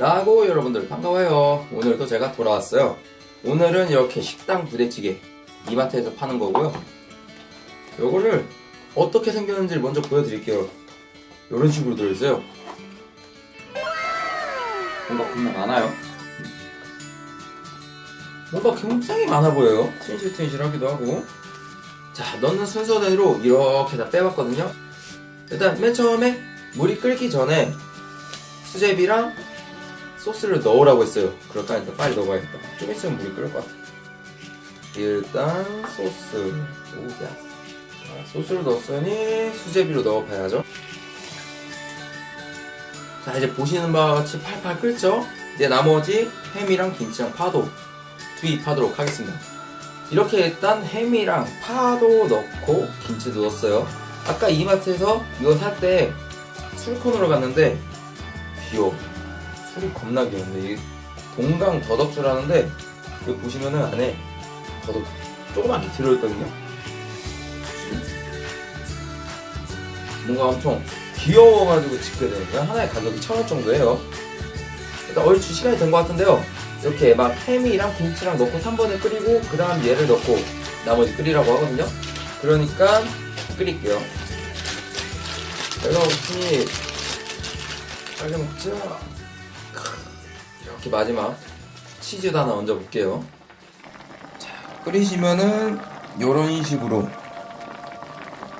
라고 여러분들 반가워요. 오늘도 제가 돌아왔어요. 오늘은 이렇게 식당 부대찌개 이마트에서 파는 거고요. 요거를 어떻게 생겼는지 먼저 보여드릴게요. 이런 식으로 들어있어요. 뭔가 겁나 많아요. 뭔가 굉장히 많아 보여요. 튼실튼실하기도 하고. 자, 넣는 순서대로 이렇게 다 빼봤거든요. 일단 맨 처음에 물이 끓기 전에 수제비랑 소스를 넣으라고 했어요. 그럴까 일단 빨리 넣어봐야겠다. 좀 있으면 물이 끓을 것 같아. 일단 소스. 오야. 자, 소스를 넣었으니 수제비로 넣어봐야죠. 자 이제 보시는 바와 같이 팔팔 끓죠? 이제 나머지 햄이랑 김치랑 파도 투입하도록 하겠습니다. 이렇게 일단 햄이랑 파도 넣고 김치도 넣었어요. 아까 이마트에서 이거 살 때 술콘으로 갔는데 귀여워. 술이 겁나 귀여운데 이게 동강 더덕주라는데 여기 보시면은 안에 더덕 조그맣게 들어있거든요. 뭔가 엄청 귀여워가지고 짓게 되니까 하나의 가격이 천 원 정도예요. 일단 얼추 시간이 된 것 같은데요. 이렇게 막 햄이랑 김치랑 넣고 3번을 끓이고 그 다음 얘를 넣고 나머지 끓이라고 하거든요. 그러니까 끓일게요. 내가 없으니 빨리 먹자. 이렇게 마지막 치즈도 하나 얹어 볼게요. 자, 끓이시면은 이런 식으로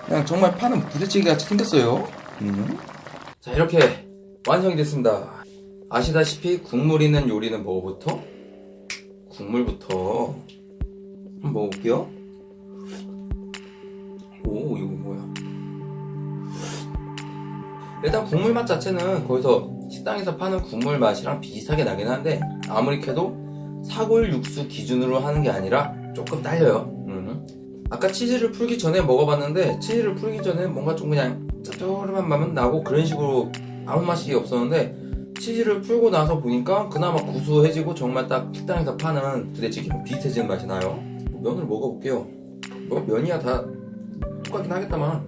그냥 정말 파는 부대찌개 같이 생겼어요. 음. 자 이렇게 완성이 됐습니다. 아시다시피 국물 있는 요리는 뭐부터? 국물부터 한번 먹어볼게요. 오 이거 뭐야? 일단 국물 맛 자체는 거기서 식당에서 파는 국물 맛이랑 비슷하게 나긴 한데 아무리 캐도 사골 육수 기준으로 하는 게 아니라 조금 딸려요. 음. 아까 치즈를 풀기 전에 먹어봤는데 치즈를 풀기 전에 뭔가 좀 그냥 짭조름한 맛은 나고 그런 식으로 아무 맛이 없었는데 치즈를 풀고 나서 보니까 그나마 구수해지고 정말 딱 식당에서 파는 부대찌개랑 비슷해지는 맛이 나요. 면을 먹어볼게요. 뭐 면이야 다 똑같긴 하겠다만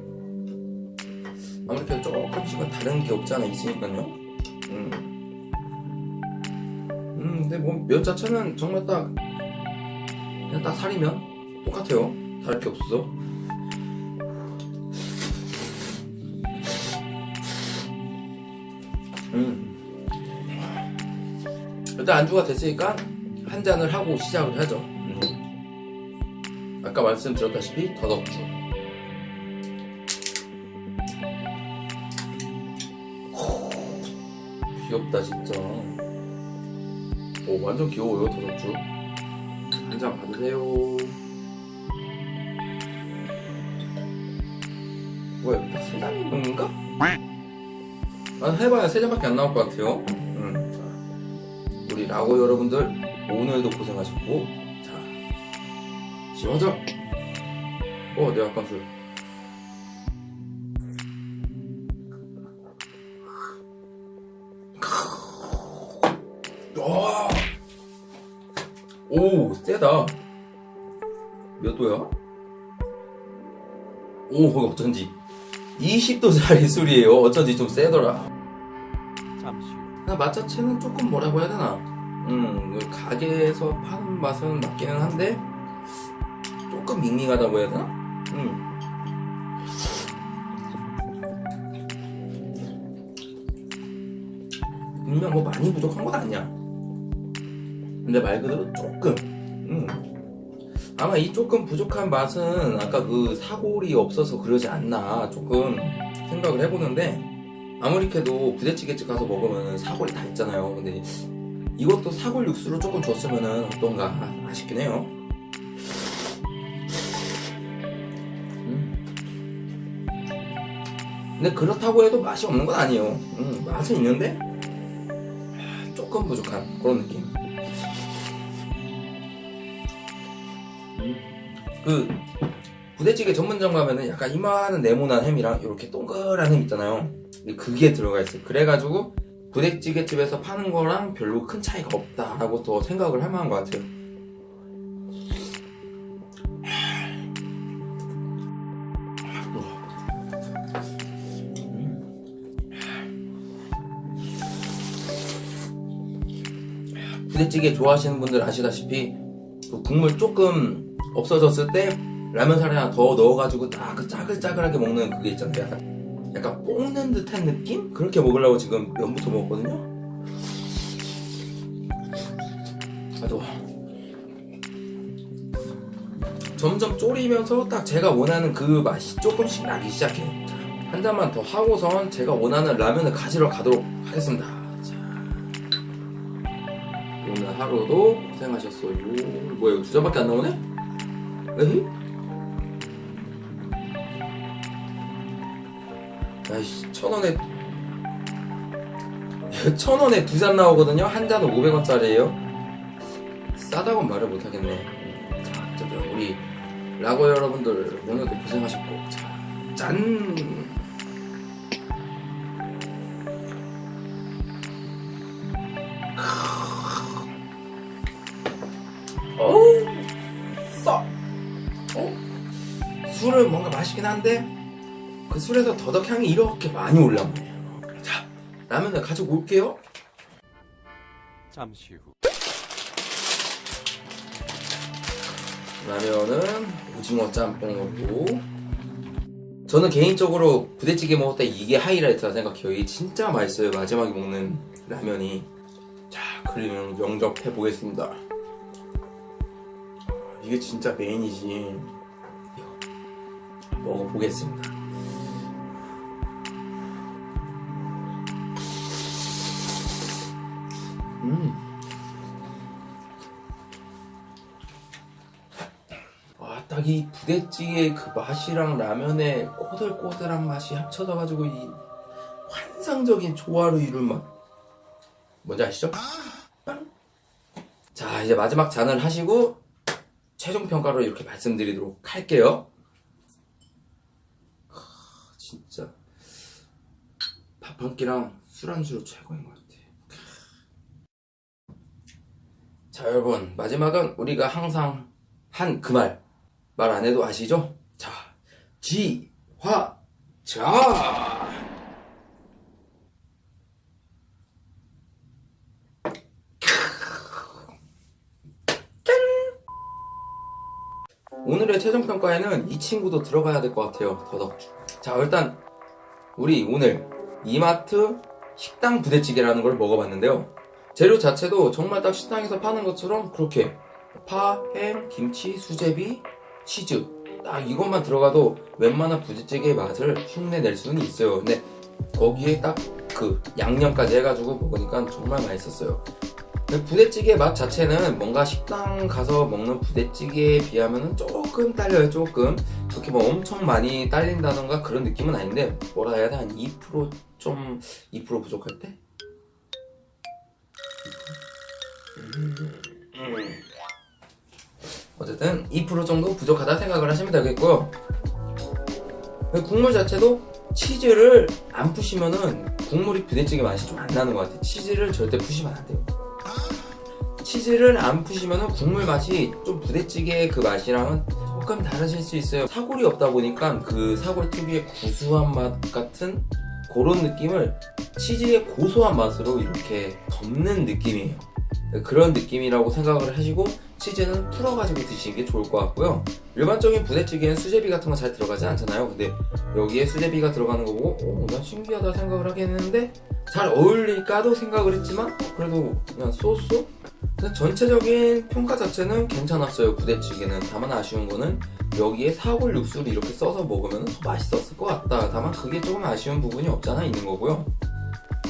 아무래도 조금씩은 다른 게 없지 않아 있으니까요. 음. 음, 근데 뭐 면 자체는 정말 딱 그냥 딱 살이면 똑같아요. 다를 게 없어. 음. 일단 안주가 됐으니까 한 잔을 하고 시작을 하죠. 음. 아까 말씀드렸다시피 더덕주. 귀엽다 진짜. 오 완전 귀여워요 더덕주. 한 잔 받으세요. 뭐야 딱세 잔인 건가? 아, 해봐야 세 잔밖에 안 나올 것 같아요. 음. 우리 라고 여러분들 오늘도 고생하셨고 자 시원하자. 어, 내 아까 술. 와. 오, 세다. 몇 도야? 오, 어쩐지 20도짜리 술이에요. 어쩐지 좀 세더라. 잠시 후. 그냥 맛 자체는 조금 뭐라고 해야 되나? 음, 그 가게에서 파는 맛은 맞기는 한데 조금 밍밍하다고 해야 되나? 음. 분명 뭐 많이 부족한 건 아니야. 근데 말 그대로 조금. 음. 아마 이 조금 부족한 맛은 아까 그 사골이 없어서 그러지 않나 조금 생각을 해보는데 아무리 캐도 부대찌개집 가서 먹으면 사골이 다 있잖아요. 근데 이것도 사골 육수로 조금 줬으면 어떤가 아쉽긴 해요. 음. 근데 그렇다고 해도 맛이 없는 건 아니에요. 음, 맛은 있는데 조금 부족한 그런 느낌. 그 부대찌개 전문점 가면은 약간 이만한 네모난 햄이랑 이렇게 동그란 햄 있잖아요. 근데 그게 들어가 있어요. 그래가지고 부대찌개 집에서 파는 거랑 별로 큰 차이가 없다라고 더 생각을 할 만한 것 같아요. 부대찌개 좋아하시는 분들 아시다시피 그 국물 조금 없어졌을 때 라면 사리 하나 더 넣어가지고 딱 그 짜글짜글하게 먹는 그게 있잖아요. 약간, 약간 볶는 듯한 느낌? 그렇게 먹으려고 지금 면부터 먹었거든요. 아주 점점 졸이면서 딱 제가 원하는 그 맛이 조금씩 나기 시작해요. 한 잔만 더 하고선 제가 원하는 라면을 가지러 가도록 하겠습니다. 자, 오늘 하루도 고생하셨어요. 뭐야, 이거 두 잔밖에 안 나오네? 에이? 아이씨, 천 원에, 천 원에 두 잔 나오거든요? 한 잔은 500원짜리예요 싸다고 말을 못하겠네. 자, 어쨌든 우리 라고 여러분들 오늘도 고생하셨고, 자, 짠! 술은 뭔가 맛있긴 한데, 그 술에서 더덕 향이 이렇게 많이 올라오네요. 자, 라면을 가지고 올게요. 잠시 후. 라면은 오징어 짬뽕으로 저는 개인적으로 부대찌개 먹을 때 이게 하이라이트라 생각해요 이게 진짜 맛있어요 마지막에 먹는 라면이 자 그러면 영접해 보겠습니다 이게 진짜 메인이지 먹어보겠습니다 음 와, 딱 이 부대찌개의 그 맛이랑 라면의 꼬들꼬들한 맛이 합쳐져가지고 이 환상적인 조화를 이룬 맛. 뭔지 아시죠? 자, 이제 마지막 잔을 하시고 최종 평가로 이렇게 말씀드리도록 할게요. 하, 진짜 밥 한 끼랑 술 안주로 최고인 것 같아. 자, 여러분 마지막은 우리가 항상 한 그 말. 말 안 해도 아시죠? 자, 지, 화, 자! 짠! 오늘의 최종 평가에는 이 친구도 들어가야 될 것 같아요, 더덕주. 자, 일단, 우리 오늘 이마트 식당 부대찌개라는 걸 먹어봤는데요. 재료 자체도 정말 딱 식당에서 파는 것처럼 그렇게 파, 햄, 김치, 수제비, 치즈 딱 이것만 들어가도 웬만한 부대찌개의 맛을 흉내낼 수는 있어요 근데 거기에 딱 그 양념까지 해가지고 먹으니까 정말 맛있었어요 부대찌개 맛 자체는 뭔가 식당 가서 먹는 부대찌개에 비하면 조금 딸려요 조금 그렇게 뭐 엄청 많이 딸린다던가 그런 느낌은 아닌데 뭐라 해야 돼 한 2%좀 2% 부족할 때? 어쨌든 2% 정도 부족하다 생각을 하시면 되겠고요. 그 국물 자체도 치즈를 안 푸시면은 국물이 부대찌개 맛이 좀 안 나는 것 같아요. 치즈를 절대 푸시면 안 돼요. 치즈를 안 푸시면은 국물 맛이 좀 부대찌개 그 맛이랑은 조금 다르실 수 있어요. 사골이 없다 보니까 그 사골 특유의 구수한 맛 같은 그런 느낌을 치즈의 고소한 맛으로 이렇게 덮는 느낌이에요. 그런 느낌이라고 생각을 하시고 치즈는 풀어가지고 드시는 게 좋을 것 같고요. 일반적인 부대찌개는 수제비 같은 거 잘 들어가지 않잖아요. 근데 여기에 수제비가 들어가는 거 보고 오, 난 신기하다 생각을 하긴 했는데 잘 어울릴까도 생각을 했지만 그래도 그냥 쏘 전체적인 평가 자체는 괜찮았어요. 부대찌개는. 다만 아쉬운 거는 여기에 사골 육수를 이렇게 써서 먹으면 더 맛있었을 것 같다. 다만 그게 조금 아쉬운 부분이 없잖아 있는 거고요.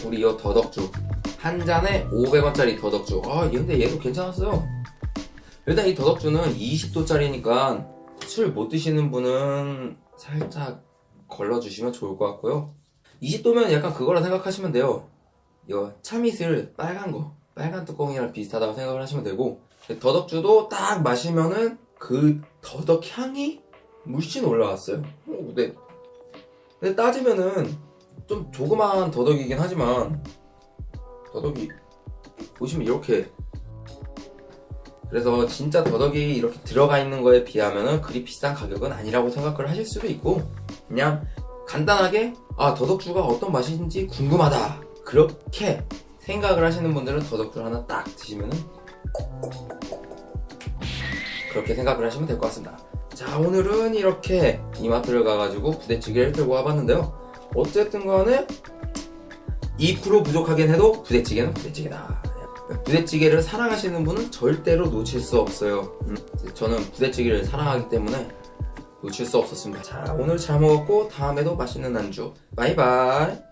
우리 이 더덕죽 한 잔에 500원짜리 더덕죽. 아, 얘 근데 얘도 괜찮았어요. 일단 이 더덕주는 20도짜리니까 술 못 드시는 분은 살짝 걸러주시면 좋을 것 같고요. 20도면 약간 그거라 생각하시면 돼요. 이거 참이슬 빨간 거, 빨간 뚜껑이랑 비슷하다고 생각을 하시면 되고 더덕주도 딱 마시면은 그 더덕 향이 물씬 올라왔어요. 어, 근데, 근데 따지면은 좀 조그마한 더덕이긴 하지만 더덕이 보시면 이렇게 그래서 진짜 더덕이 이렇게 들어가 있는 거에 비하면은 그리 비싼 가격은 아니라고 생각을 하실 수도 있고 그냥 간단하게 아 더덕주가 어떤 맛인지 궁금하다 그렇게 생각을 하시는 분들은 더덕주 하나 딱 드시면은 그렇게 생각을 하시면 될 것 같습니다. 자, 오늘은 이렇게 이마트를 가가지고 부대찌개를 들고 와봤는데요. 어쨌든 간에 2% 부족하긴 해도 부대찌개는 부대찌개다. 부대찌개를 사랑하시는 분은 절대로 놓칠 수 없어요. 음, 저는 부대찌개를 사랑하기 때문에 놓칠 수 없었습니다. 자, 오늘 잘 먹었고 다음에도 맛있는 안주. 바이바이.